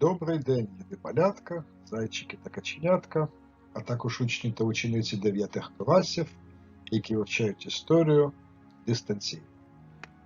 Добрий день, любі малятка, зайчики та каченятка, а також учні та учениці 9 класів, які вивчають історію дистанційно.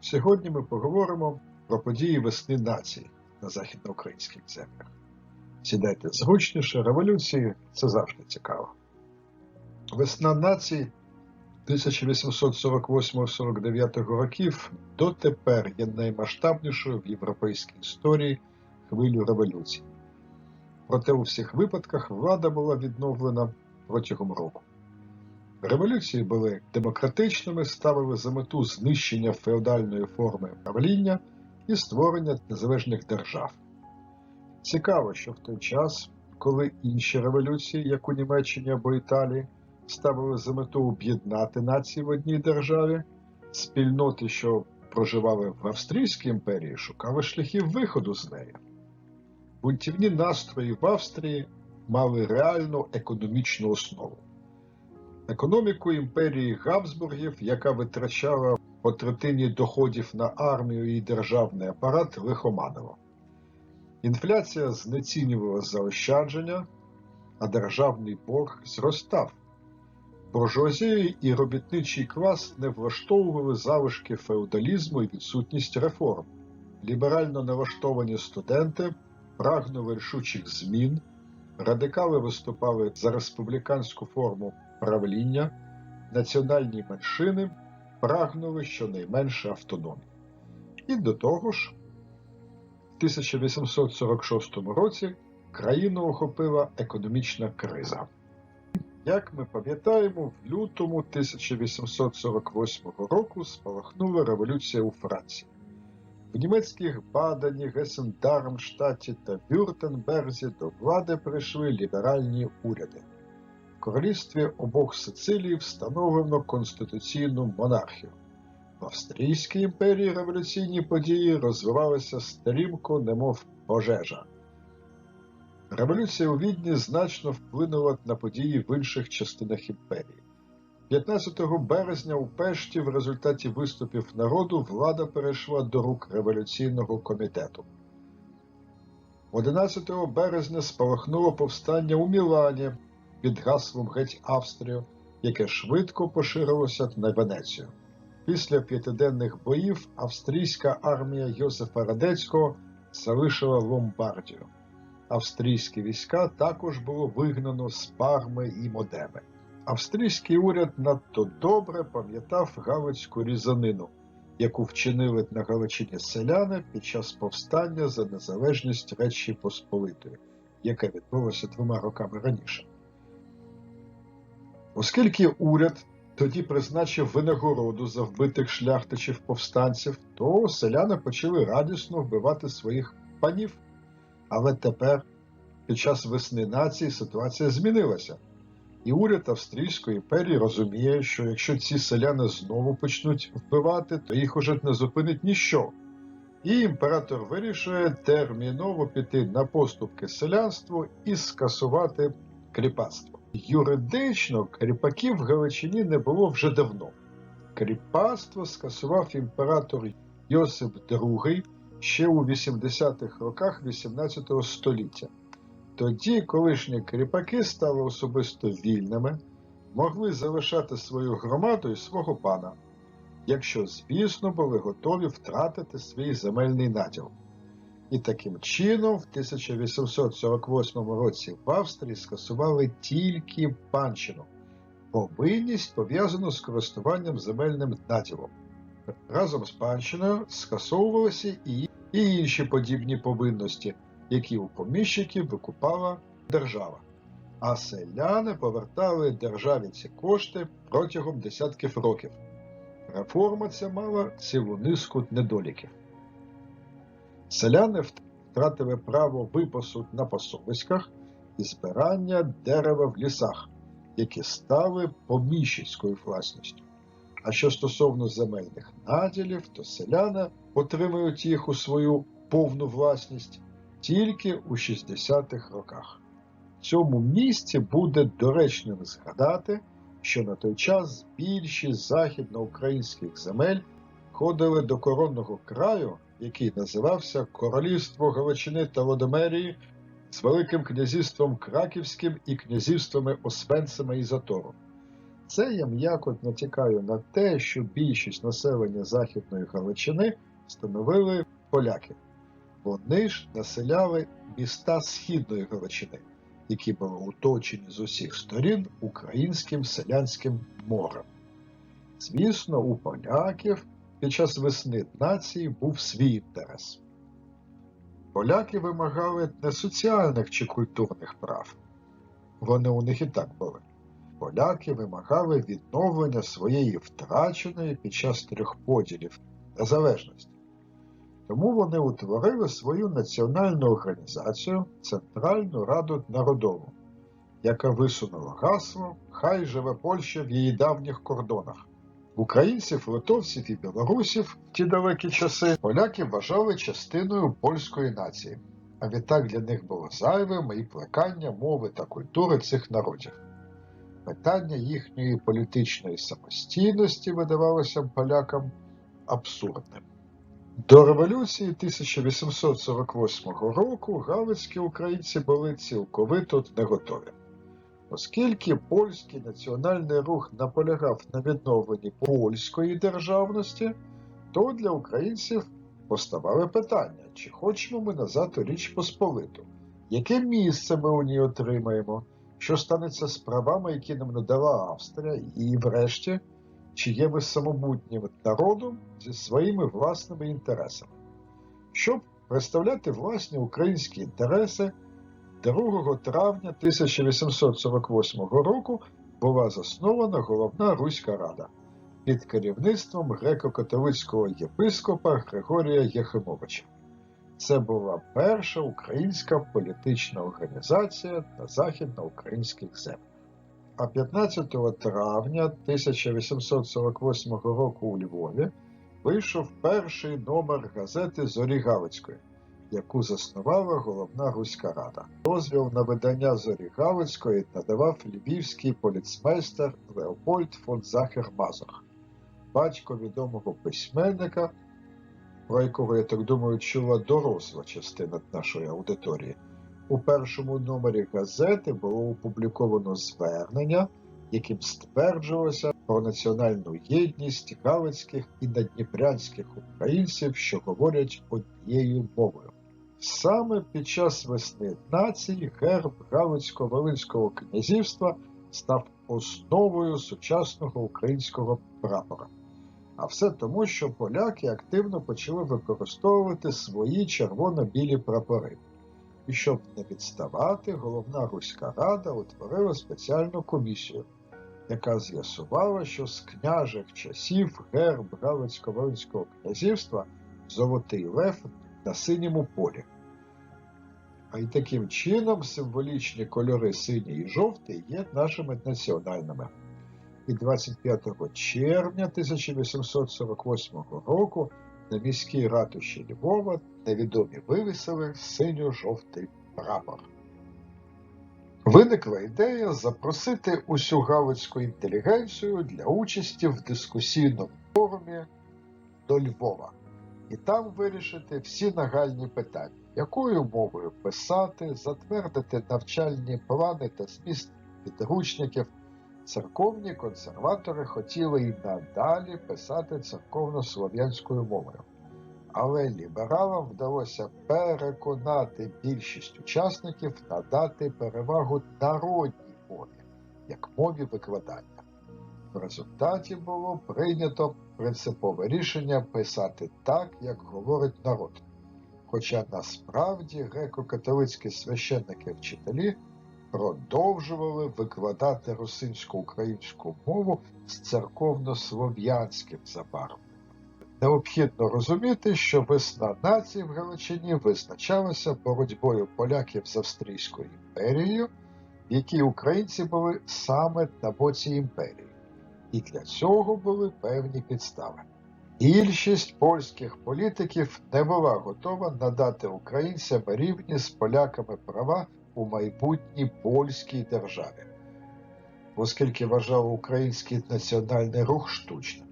Сьогодні ми поговоримо про події весни нації на західноукраїнських землях. Сідайте зручніше, революції це завжди цікаво. Весна нації 1848-49 років дотепер є наймасштабнішою в європейській історії хвилю революції. Проте у всіх випадках влада була відновлена протягом року. Революції були демократичними, ставили за мету знищення феодальної форми правління і створення незалежних держав. Цікаво, що в той час, коли інші революції, як у Німеччині або Італії, ставили за мету об'єднати нації в одній державі, спільноти, що проживали в Австрійській імперії, шукали шляхів виходу з неї. Бунтівні настрої в Австрії мали реальну економічну основу. Економіку імперії Габсбургів, яка витрачала по третині доходів на армію і державний апарат, лихоманила. Інфляція знецінювала заощадження, а державний борг зростав. Буржуазію і робітничий клас не влаштовували залишки феодалізму і відсутність реформ. Ліберально налаштовані студенти прагнули рішучих змін, радикали виступали за республіканську форму правління, національні меншини прагнули щонайменше автономії. І до того ж, в 1846 році країну охопила економічна криза. Як ми пам'ятаємо, в лютому 1848 року спалахнула революція у Франції. В німецьких Бадані, Гесен-Дармштаті та Вюртенберзі до влади прийшли ліберальні уряди. В королівстві обох Сицилій встановлено конституційну монархію. В Австрійській імперії революційні події розвивалися стрімко, немов пожежа. Революція у Відні значно вплинула на події в інших частинах імперії. 15 березня у Пешті в результаті виступів народу влада перейшла до рук революційного комітету. 11 березня спалахнуло повстання у Мілані під гаслом Геть Австрію, яке швидко поширилося на Венецію. Після п'ятиденних боїв австрійська армія Йосифа Радецького залишила Ломбардію. Австрійські війська також було вигнано з Парми і Модеми. Австрійський уряд надто добре пам'ятав Галицьку різанину, яку вчинили на Галичині селяни під час повстання за незалежність Речі Посполитої, яке відбулося двома роками раніше. Оскільки уряд тоді призначив винагороду за вбитих шляхтичів повстанців, то селяни почали радісно вбивати своїх панів. Але тепер, під час весни нації, ситуація змінилася. І уряд Австрійської імперії розуміє, що якщо ці селяни знову почнуть вбивати, то їх уже не зупинить ніщо. І імператор вирішує терміново піти на поступки селянству і скасувати кріпацтво. Юридично кріпаків в Галичині не було вже давно. Кріпацтво скасував імператор Йосип II ще у 80-х роках XVIII століття. Тоді колишні кріпаки стали особисто вільними, могли залишати свою громаду і свого пана, якщо, звісно, були готові втратити свій земельний наділ. І таким чином, в 1848 році в Австрії скасували тільки панщину, повинність пов'язану з користуванням земельним наділом. Разом з панщиною скасовувалися і, інші подібні повинності які у поміщиків викупала держава, а селяни повертали державі ці кошти протягом десятків років. Реформа ця мала цілу низку недоліків. Селяни втратили право випасу на пасовиськах і збирання дерева в лісах, які стали поміщицькою власністю. А що стосовно земельних наділів, то селяни отримують їх у свою повну власність тільки у 60-х роках. В цьому місці буде доречним згадати, що на той час більшість західноукраїнських земель ходили до коронного краю, який називався Королівство Галичини та Лодомерії з Великим князівством Краківським і князівствами Освенцима і Затору. Це я м'яко натякаю на те, що більшість населення Західної Галичини становили поляки. Вони ж населяли міста Східної Галичини, які були оточені з усіх сторін українським селянським морем. Звісно, у поляків під час весни нації був свій інтерес. Поляки вимагали не соціальних чи культурних прав. Вони у них і так були. Поляки вимагали відновлення своєї втраченої під час трьох поділів незалежності. Тому вони утворили свою національну організацію Центральну Раду Народову, яка висунула гасло Хай живе Польща в її давніх кордонах. Українців, литовців і білорусів в ті далекі часи поляки вважали частиною польської нації, а відтак для них було зайвим і плекання мови та культури цих народів. Питання їхньої політичної самостійності видавалося полякам абсурдним. До революції 1848 року галицькі українці були цілковито не готові. Оскільки польський національний рух наполягав на відновленні польської державності, то для українців поставали питання, чи хочемо ми назад у Річ Посполиту, яке місце ми у ній отримаємо, що станеться з правами, які нам надала Австрія, і, врешті, чи є ми самобутнім народом зі своїми власними інтересами. Щоб представляти власні українські інтереси, 2 травня 1848 року була заснована Головна Руська Рада під керівництвом греко-католицького єпископа Григорія Єхимовича. Це була перша українська політична організація на західноукраїнських землях. А 15 травня 1848 року у Львові вийшов перший номер газети Зорі Галицької, яку заснувала головна Руська Рада. Дозвіл на видання Зорі Галицької надавав львівський поліцмейстер Леопольд фон Захер Мазур, батько відомого письменника, про якого, я так думаю, чула доросла частина нашої аудиторії. У першому номері газети було опубліковано звернення, яким стверджувалося про національну єдність галицьких і надніпрянських українців, що говорять однією мовою. Саме під час весни нації герб Галицько-Волинського князівства став основою сучасного українського прапора. А все тому, що поляки активно почали використовувати свої червоно-білі прапори. І щоб не відставати, головна Руська Рада утворила спеціальну комісію, яка з'ясувала, що з княжих часів герб Галицько-Волинського князівства Золотий Лев на синьому полі. А й таким чином символічні кольори синій і жовтий є нашими національними. І 25 червня 1848 року на міській ратуші Львова невідомі вивісили синьо-жовтий прапор. Виникла ідея запросити усю галицьку інтелігенцію для участі в дискусійному форумі до Львова і там вирішити всі нагальні питання, якою мовою писати, затвердити навчальні плани та зміст підручників. Церковні консерватори хотіли й надалі писати церковно-слов'янською мовою, але лібералам вдалося переконати більшість учасників надати перевагу народній мові як мові викладання. В результаті було прийнято принципове рішення писати так, як говорить народ. Хоча насправді греко-католицькі священники-вчителі продовжували викладати русинсько-українську мову з церковно-слов'янським забарвленням. Необхідно розуміти, що весна нації в Галичині визначалася боротьбою поляків з Австрійською імперією, в якій українці були саме на боці імперії, і для цього були певні підстави. Більшість польських політиків не була готова надати українцям рівні з поляками права у майбутній польській державі, оскільки вважав український національний рух штучним.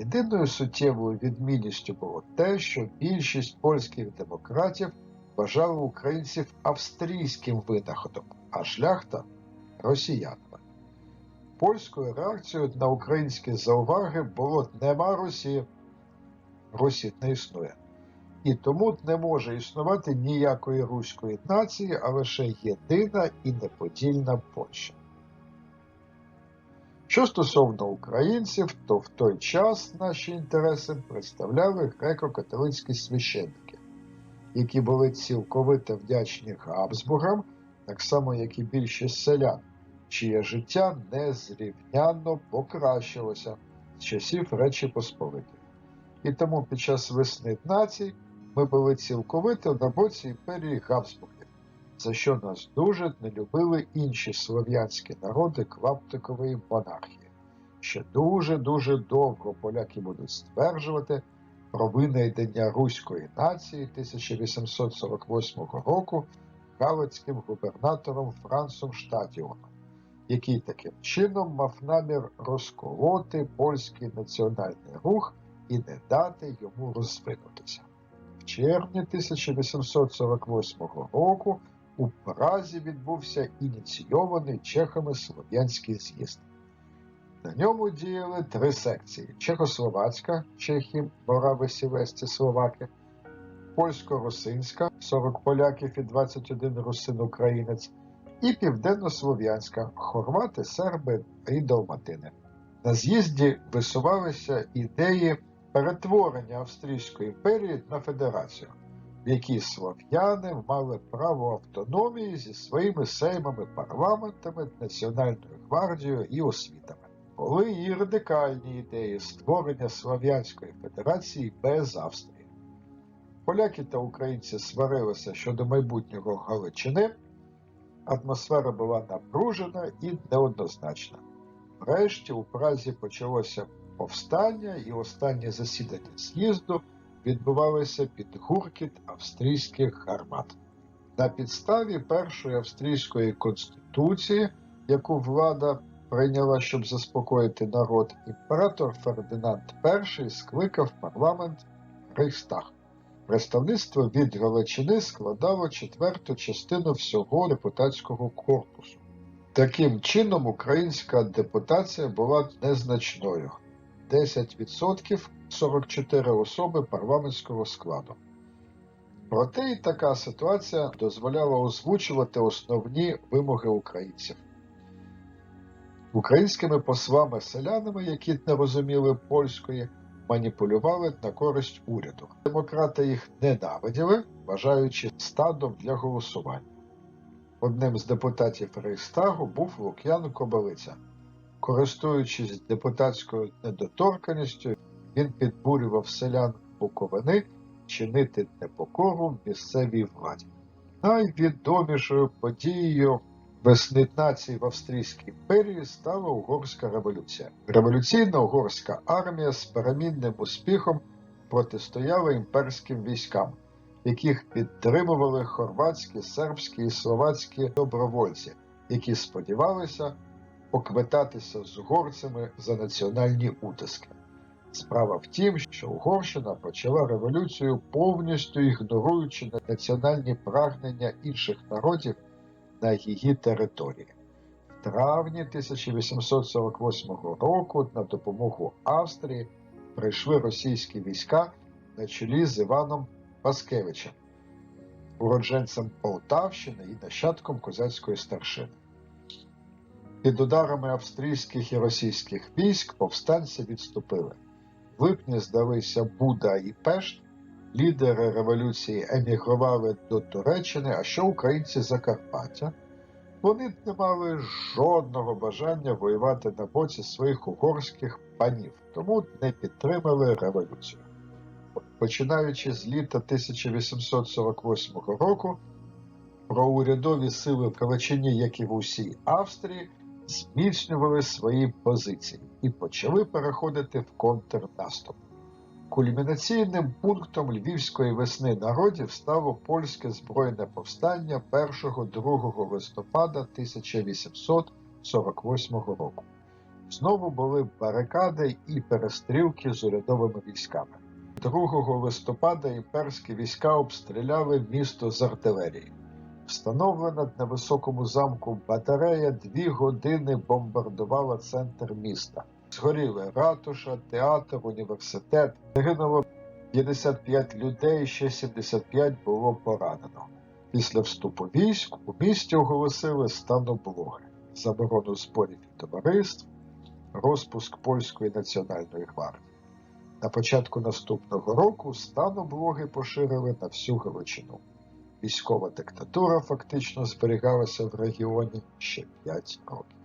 Єдиною суттєвою відмінністю було те, що більшість польських демократів вважали українців австрійським винаходом, а шляхта росіянами. Польською реакцією на українські зауваги було нема Русі. Русі не існує. І тому не може існувати ніякої руської нації, а лише єдина і неподільна Польща. Що стосовно українців, то в той час наші інтереси представляли греко-католицькі священники, які були цілковито вдячні Габсбургам, так само як і більшість селян, чиє життя незрівнянно покращилося з часів Речі Посполитої. І тому під час весни націй ми були цілковито на боці імперії Габсбургів, за що нас дуже не любили інші слов'янські народи клаптикової монархії. Ще дуже-дуже довго поляки будуть стверджувати про винайдення руської нації 1848 року галицьким губернатором Франсом Штатіоном, який таким чином мав намір розколоти польський національний рух і не дати йому розвинутися. В червні 1848 року у Празі відбувся ініційований чехами Слов'янський з'їзд. На ньому діяли три секції: Чехословацька, Чехи, Морави, Сівесті, Словаки, Польсько-Русинська, 40 поляків і 21 русин-українець, і Південно-Слов'янська, хорвати, серби і далматини. На з'їзді висувалися ідеї перетворення Австрійської імперії на федерацію, в якій слов'яни мали право автономії зі своїми сеймами, парламентами, національною гвардією і освітами. Були і радикальні ідеї створення Слов'янської Федерації без Австрії. Поляки та українці сварилися щодо майбутнього Галичини. Атмосфера була напружена і неоднозначна. Врешті у Празі почалося повстання, і останнє засідання з'їзду відбувалося під гуркіт австрійських гармат. На підставі першої австрійської конституції, яку влада прийняла, щоб заспокоїти народ, імператор Фердинанд І скликав парламент Рейхстаг. Представництво від Галичини складало четверту частину всього депутатського корпусу. Таким чином, українська депутація була незначною 10% 44 особи парламентського складу. Проте і така ситуація дозволяла озвучувати основні вимоги українців. Українськими послами-селянами, які не розуміли польської, маніпулювали на користь уряду. Демократи їх ненавиділи, вважаючи стадом для голосування. Одним з депутатів Рейхстагу був Лук'ян Кобилиця. Користуючись депутатською недоторканістю, він підбурював селян Буковини чинити непокору місцевій владі. Найвідомішою подією весни нації в Австрійській імперії стала угорська революція. Революційна угорська армія з перемінним успіхом протистояла імперським військам, яких підтримували хорватські, сербські і словацькі добровольці, які сподівалися поквитатися з угорцями за національні утиски. Справа в тім, що Угорщина почала революцію повністю ігноруючи національні прагнення інших народів на її території. В травні 1848 року на допомогу Австрії прийшли російські війська на чолі з Іваном Паскевичем, уродженцем Полтавщини і нащадком козацької старшини. Під ударами австрійських і російських військ повстанці відступили. В липні здалися Буда і Пешт, лідери революції емігрували до Туреччини, а що українці Закарпаття. Вони не мали жодного бажання воювати на боці своїх угорських панів, тому не підтримали революцію. Починаючи з літа 1848 року, проурядові сили в Галичині, як і в усій Австрії, зміцнювали свої позиції і почали переходити в контрнаступ. Кульмінаційним пунктом Львівської весни народів стало польське збройне повстання 1-2 листопада 1848 року. Знову були барикади і перестрілки з урядовими військами. 2 листопада імперські війська обстріляли місто з артилерії. Встановлена на високому замку батарея дві години бомбардувала центр міста. Згоріли ратуша, театр, університет. Загинуло 55 людей, ще 75 було поранено. Після вступу військ у місті оголосили стан облоги, заборону зборів і товариств, розпуск польської національної гвардії. На початку наступного року стан облоги поширили на всю Галичину. Військова диктатура фактично зберігалася в регіоні ще 5 років.